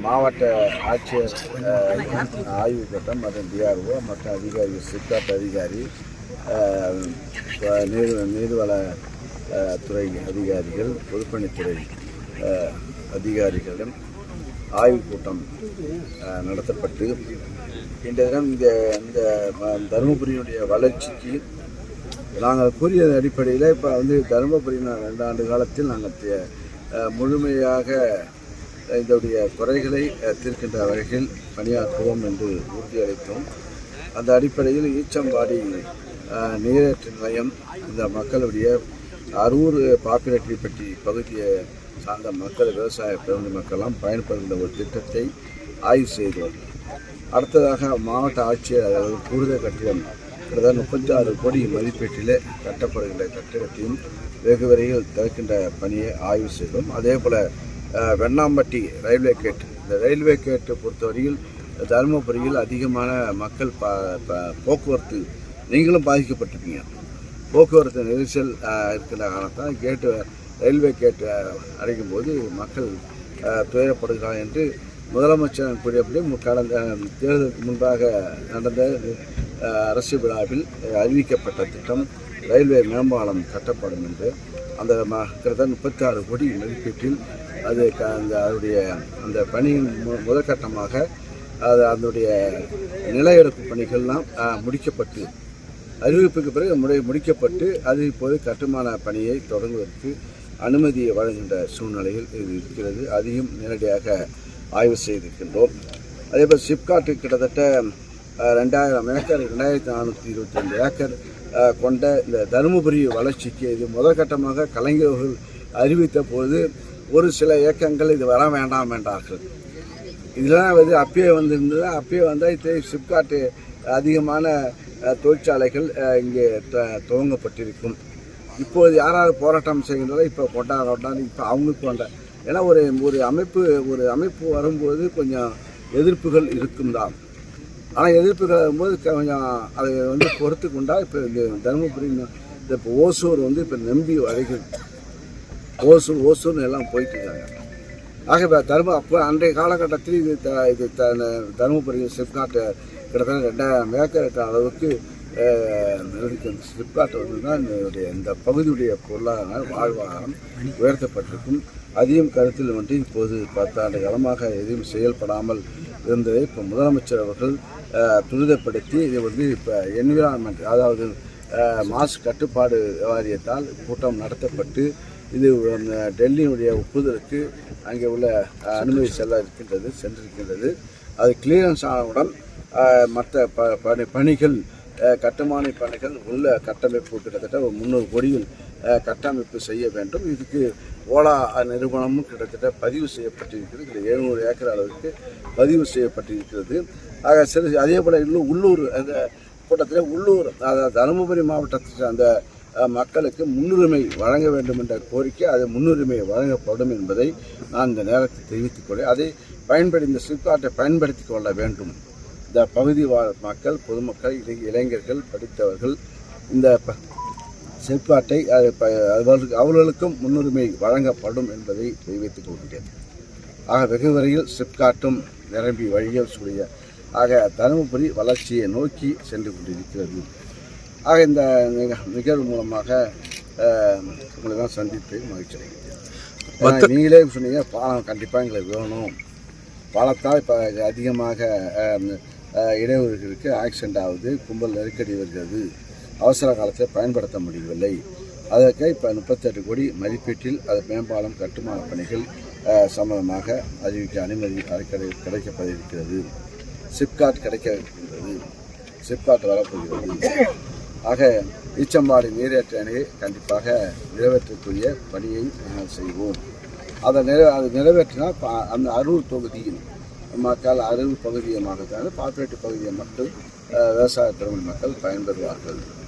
மாவட்ட ஆட்சியர் ஆய்வு கூட்டம் மற்றும் டிஆர்ஓ மற்ற அதிகாரிகள் சிப்காட் அதிகாரி நீர் நீர்வள துறை அதிகாரிகள் பொதுப்பணித்துறை அதிகாரிகளிடம் ஆய்வுக் கூட்டம் நடத்தப்பட்டு இன்றைய தினம் இந்த இந்த தருமபுரியினுடைய வளர்ச்சிக்கு நாங்கள் கூறியது அடிப்படையில் இப்போ வந்து தருமபுரி ரெண்டு ஆண்டு காலத்தில் நாங்கள் முழுமையாக இதனுடைய குறைகளை தீர்க்கின்ற வகையில் பணியாற்றுவோம் என்று உறுதியளித்தோம். அந்த அடிப்படையில் ஈச்சம்பாடி நீரேற்ற நீரேற்று நிலையம் இந்த மக்களுடைய அரூர் பாப்பிரெட்டிப்பட்டி பகுதியை சார்ந்த மக்கள் விவசாய பிறந்த மக்கள்லாம் பயன்படுகின்ற ஒரு திட்டத்தை ஆய்வு செய்தோம். அடுத்ததாக மாவட்ட ஆட்சியர் அதாவது கூடுதல் கட்டிடம் கிட்டத்தட்ட முப்பத்தி ஆறு கோடி மதிப்பீட்டிலே கட்டப்படுகின்ற கட்டிடத்தையும் வெகு விரைவில் திறக்கின்ற பணியை ஆய்வு செய்தோம். அதே போல் வெண்ணாம்பட்டி ரயில்வே கேட் இந்த ரயில்வே கேட்டை பொறுத்தவரையில் தருமபுரியில் அதிகமான மக்கள் ப ப- போக்குவரத்து நீங்களும் பாதிக்கப்பட்டிருக்கீங்க போக்குவரத்து நெரிசல் இருக்கிற காரணத்தால் கேட்டு ரயில்வே கேட்டு அடைக்கும் போது மக்கள் துயரப்படுகிறார் என்று முதலமைச்சர் கூறியபடி கடந்த தேர்தலுக்கு முன்பாக நடந்த அரசு விழாவில் அறிவிக்கப்பட்ட திட்டம் ரயில்வே மேம்பாலம் கட்டப்படும் என்று அந்த கிட்டத்தட்ட முப்பத்தி ஆறு கோடி மதிப்பீட்டில் அது அந்த அதனுடைய அந்த பணியின் மு முதற்கட்டமாக அது அதனுடைய நிலையெடுப்பு பணிகள்லாம் முடிக்கப்பட்டு அறிவிப்புக்கு பிறகு முறை முடிக்கப்பட்டு அது இப்போது கட்டுமான பணியை தொடங்குவதற்கு அனுமதியை வழங்குகின்ற சூழ்நிலையில் இது இருக்கிறது. அதையும் நேரடியாக ஆய்வு செய்திருக்கின்றோம். அதேபோல் சிப்காட்டு கிட்டத்தட்ட ரெண்டாயிரம் ஏக்கர் ரெண்டாயிரத்தி நானூற்றி இருபத்தி ரெண்டு ஏக்கர் கொண்ட இந்த தருமபுரி வளர்ச்சிக்கு இது முதற்கட்டமாக கலைஞர்கள் அறிவித்த போது ஒரு சில இயக்கங்கள் இது வர வேண்டாம் என்றார்கள். இதெல்லாம் வந்து அப்பயே வந்திருந்தது. அப்பயே வந்தால் இது சிப்காட்டு அதிகமான தொழிற்சாலைகள் இங்கே துவங்கப்பட்டிருக்கும். இப்போது யாராவது போராட்டம் செய்கின்றதோ? இப்போ கொண்டாட கொண்டாந்து இப்போ அவங்களுக்கு கொண்ட ஏன்னா ஒரு ஒரு அமைப்பு ஒரு அமைப்பு வரும்போது கொஞ்சம் எதிர்ப்புகள் இருக்கும் தான். ஆனால் எதிர்ப்புகள் வரும்போது கொஞ்சம் அதை வந்து பொறுத்து கொண்டால் இப்போ இந்த தருமபுரி இந்த இப்போ ஓசூர் வந்து இப்போ நம்பி வரைக்கும் ஓசூர் ஓசூர்னு எல்லாம் போயிட்டு இருக்காங்க ஆகவே தர்ம அப்போ அன்றைய காலகட்டத்தில் இது த இது த தருமபுரி சிப்காட்டு கிட்டத்தட்ட ரெண்டாயிரம் ஏக்கர் இருக்கிற அளவுக்கு அஹ், இந்த சிப்காட் வந்து தான் இதனுடைய இந்த பகுதியுடைய பொருளாதார வாழ்வாதாரம் உயர்த்தப்பட்டிருக்கும். அதையும் கருத்தில் வந்து இப்போது பத்தாண்டு காலமாக எதுவும் செயல்படாமல் இருந்ததை இப்போ முதலமைச்சர் அவர்கள் துரிதப்படுத்தி இதை வந்து இப்போ என்விரான்மெண்ட் அதாவது மாசு கட்டுப்பாடு வாரியத்தால் கூட்டம் நடத்தப்பட்டு இது அந்த டெல்லியினுடைய ஒப்புதலுக்கு அங்கே உள்ள அனுமதி செல்ல இருக்கின்றது சென்றிருக்கின்றது. அது கிளியரன்ஸ் ஆனவுடன் மற்ற ப பணி பணிகள் கட்டுமான பணிகள் உள்ள கட்டமைப்பு கிட்டத்தட்ட ஒரு முந்நூறு கோடியில் கட்டமைப்பு செய்ய வேண்டும். இதுக்கு ஓலா நிறுவனமும் கிட்டத்தட்ட பதிவு செய்யப்பட்டிருக்கிறது. இதில் எழுநூறு ஏக்கர் அளவுக்கு பதிவு செய்யப்பட்டிருக்கிறது. ஆக சிறு அதே போல் இன்னும் உள்ளூர் அந்த கூட்டத்தில் உள்ளூர் அதாவது தருமபுரி மாவட்டத்தை அந்த மக்களுக்கு முன்னுரிமை வழங்க வேண்டும் என்ற கோரிக்கை அது முன்னுரிமை வழங்கப்படும் என்பதை நான் இந்த நேரத்தில் தெரிவித்துக் கொள்கிறேன். அதை பயன்படுத்தி இந்த சிப்காட்டை பயன்படுத்தி கொள்ள வேண்டும். இந்த பகுதி வாழ் மக்கள் பொதுமக்கள் இளை- இளைஞர்கள் படித்தவர்கள் இந்த ப- அவர்களுக்கு அவர்களுக்கும் முன்னுரிமை வழங்கப்படும் என்பதை தெரிவித்துக் கொள்கிறேன். ஆக வெகு வரையில் சிப்காட்டும் நிரம்பி வழியல் சூழிய ஆக தருமபுரி வளர்ச்சியை நோக்கி சென்று கொண்டிருக்கிறது. ஆக இந்த நிக- நிகழ்வு மூலமாக உங்களை தான் சந்தித்து மகிழ்ச்சி அடைகிறேன் நீங்களே சொன்னீங்க பாலம் கண்டிப்பாக எங்களுக்கு வேணும். பாலத்தால் இப்போ அதிகமாக இடையூறுகளுக்கு ஆக்சிடென்ட் ஆகுது கும்பல் நெருக்கடி வருகிறது. அவசர காலத்தில் பயன்படுத்த முடியவில்லை. அதற்கு இப்போ முப்பத்தெட்டு கோடி மதிப்பீட்டில் அது மேம்பாலம் கட்டுமான பணிகள் சம்பந்தமாக அறிவிக்க அனுமதி கிடை கிடைக்கப்பட்டிருக்கிறது. சிப்காட் கிடைக்க இருக்கின்றது சிப்காட் வரப்போகிறது ஆக ஈச்சம்பாடி நீரேற்ற அணையை கண்டிப்பாக நிறைவேற்றக்கூடிய பணியை நாங்கள் செய்வோம். அதை நிறை அதை நிறைவேற்றினால் பா- அந்த அரூர் தொகுதியின் மக்கள் அரூர் பகுதியை மக்கள் பாப்பிரெட்டு பகுதியை மட்டும் விவசாய பெருமள் மக்கள் பயன்பெறுவார்கள்.